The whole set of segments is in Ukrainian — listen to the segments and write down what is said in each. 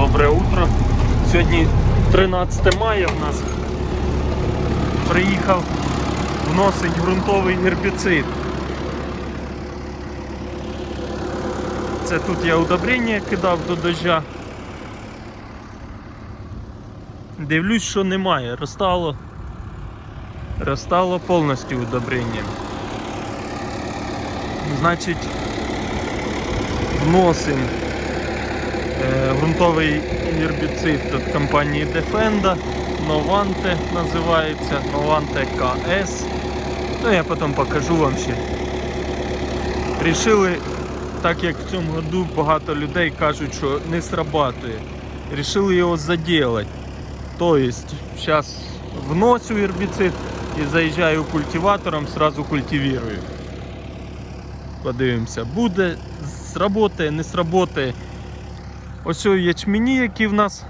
Добре утро. Сьогодні 13 мая в нас. Приїхав вносить ґрунтовий гербіцид. Це тут я удобрення кидав до дождя. Дивлюсь, що немає. Розтало. Розтало повністю удобрення. Значить, вносимо ґрунтовий гербіцид від компанії Defenda. Novante називається. Novante KS. Ну я потім покажу вам ще. Рішили, так як в цьому году багато людей кажуть, що не срабатує. Рішили його заділати. Тобто, зараз вносю гербіцид і заїжджаю культиватором, сразу культивірую. Подивимося, буде, сработає, не сработає. Ось ячмені, які в нас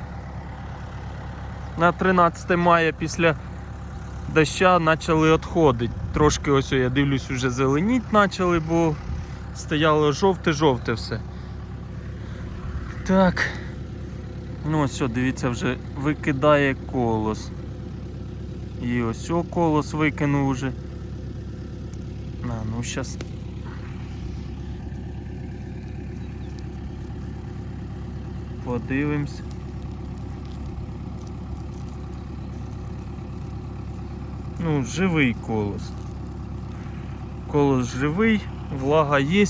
на 13 мая після доща почали відходити. Трошки ось я дивлюсь, вже зеленіть почали, бо стояло жовте-жовте все. Так. Ну ось, дивіться, вже викидає колос. І ось о колос викинув уже. А, ну зараз. Подивимось. Ну, живий колос. Колос живий, влага є.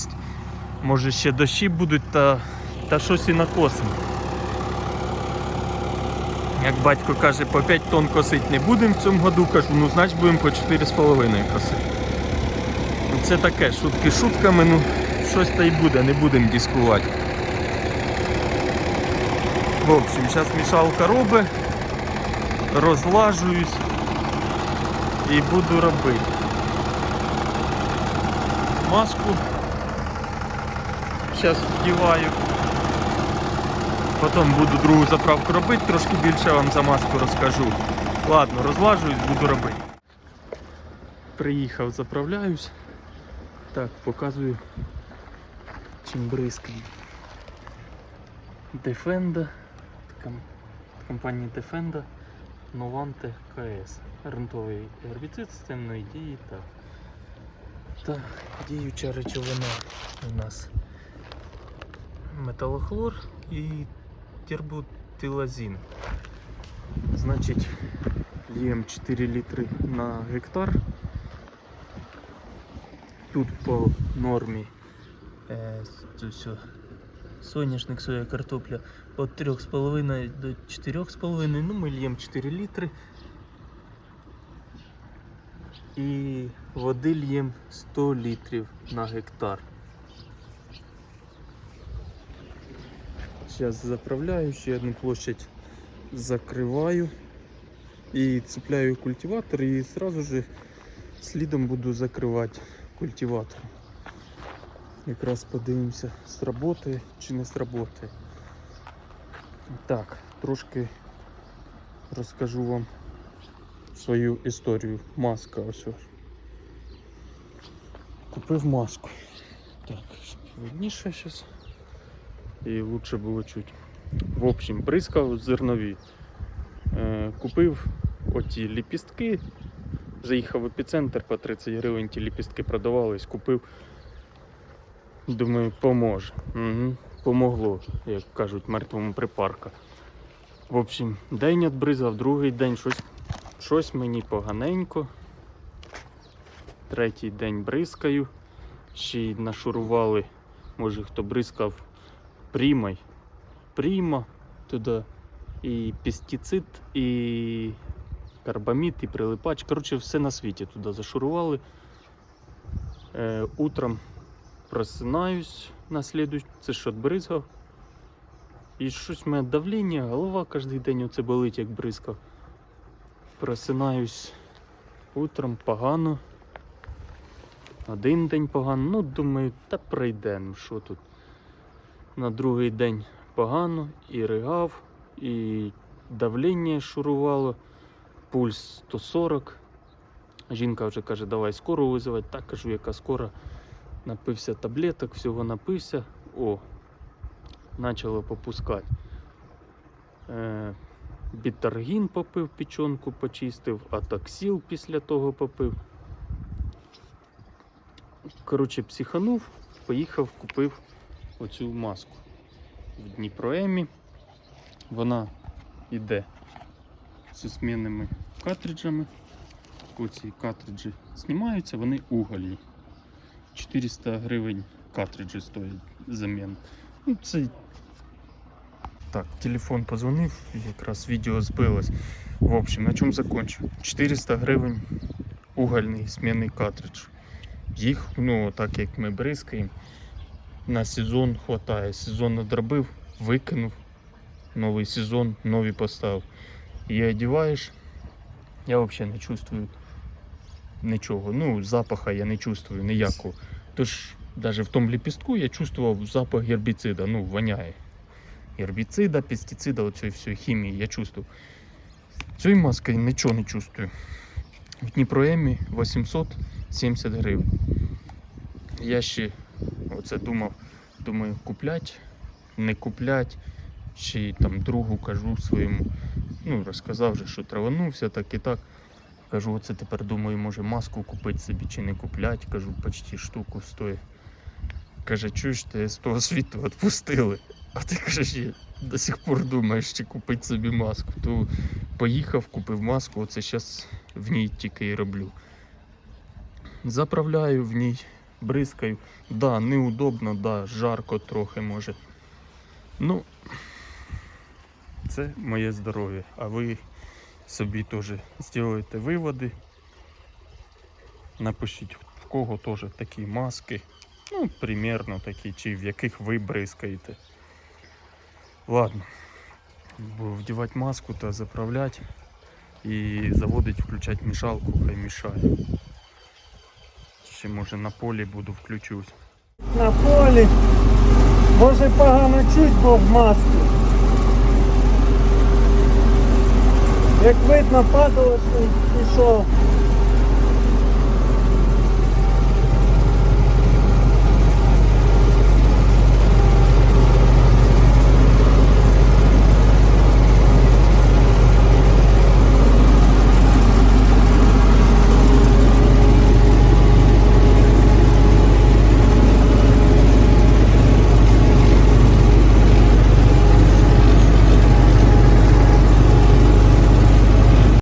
Може ще дощі будуть та, та щось і накосимо. Як батько каже, по 5 тонн косити не будемо в цьому году, кажу, ну значить будемо по 4,5 косити. Це таке, шутки шутками, ну щось та й буде, не будемо дискувати. В общем, зараз мішалка робить, розлажуюсь і буду робити. Маску зараз вдіваю. Потім буду другу заправку робити, трошки більше вам за маску розкажу. Ладно, розлажуюсь, буду робити. Приїхав, заправляюсь. Так, показую чим бризкаю. Defenda, ком- компанії Defenda Novante KS. Грунтовий гербіцид системної дії. Так. Так, діюча речовина у нас металохлор і тербутилазин. Значить, льємо 4 літри на гектар. Тут по нормі е, соняшник, соя, картопля від 3,5 до 4,5, ну ми льємо 4 літри. І води льємо 100 літрів на гектар. Зараз заправляю, ще одну площадь закриваю і цепляю культиватор і сразу же слідом буду закривати культиватор. Якраз подивимося, сработає чи не сработає. Так, трошки розкажу вам свою історію. Маска ось. Купив маску. Так, видніше зараз. І лучше було чуть. В общем, бризкав зернові. Е, купив оті ліпістки. Заїхав в епіцентр по 30 гривень, ті ліпістки продавались, купив. Думаю, поможе. Угу. Помогло, як кажуть, мертвому припарка. В общем, день відбризав, другий день щось, щось мені поганенько. Третій день бризкаю. Ще й нашурували, може хто бризкав прімай. Пріма туди і пестицид, і карбамід, і прилипач. Коротше, все на світі туди зашурували. Е, утром просинаюсь на слідуч, це що бризгав. І щось в мене давлення, голова кожен день оце болить, як бризкав. Просинаюсь утром погано. Один день погано, ну думаю, та пройде, ну що тут. На другий день погано, і ригав, і давлення шурувало, пульс 140. Жінка вже каже, давай скору визивати. Так кажу, яка скора. Напився таблеток, всього напився. О, почало попускати. Е, бітаргін попив, печонку почистив, атаксіл після того попив. Коротше, психанув, поїхав, купив оцю маску в Дніпроемі. Вона йде зі змінними картриджами. Оці картриджі знімаються, вони угольні. 400 гривень картриджі стоять замін. Ну, це... Так, телефон позвонив, якраз відео збилось. В общем, на чому закончу? 400 гривень угольний змінний картридж. Їх, ну, так як ми бризкаємо, на сезон хватає. Сезон надробив, викинув. Новий сезон, нові поставив. Її одіваєш, я взагалі не чувствую нічого. Ну, запаха я не чувствую ніякого. Тож, навіть в тому ліпістку я чувствував запах гербіцида, ну, воняє. Гербіцида, пестицида, оцієї всієї хімії я чувствую. Цією маскою нічого не чувствую. В Дніпроемі 870 гривень. Я ще оце думав, думаю, куплять, не куплять. Й там другу кажу своєму. Ну, розказав же, що траванувся, так і так. Кажу, оце тепер думаю, може маску купити собі чи не куплять. Кажу, почти штуку стоїть. Каже, чуєш, ти з того світу відпустили. А ти кажеш, до сих пор думаєш, чи купити собі маску. То поїхав, купив маску, оце зараз в ній тільки і роблю. Заправляю в ній, бризкаю. Да, неудобно, да, жарко трохи може. Ну, це моє здоров'я. А ви собі теж зробите виводи. Напишіть, в кого теж такі маски. Ну, примерно такі, чи в яких ви бризкаєте. Ладно. Вдівати маску та заправляти і заводить, включати мішалку, хай мішає. Ще може на полі буду включусь. на полі. Може погано чуть, бо в масці. Як видно, падало, що пішов.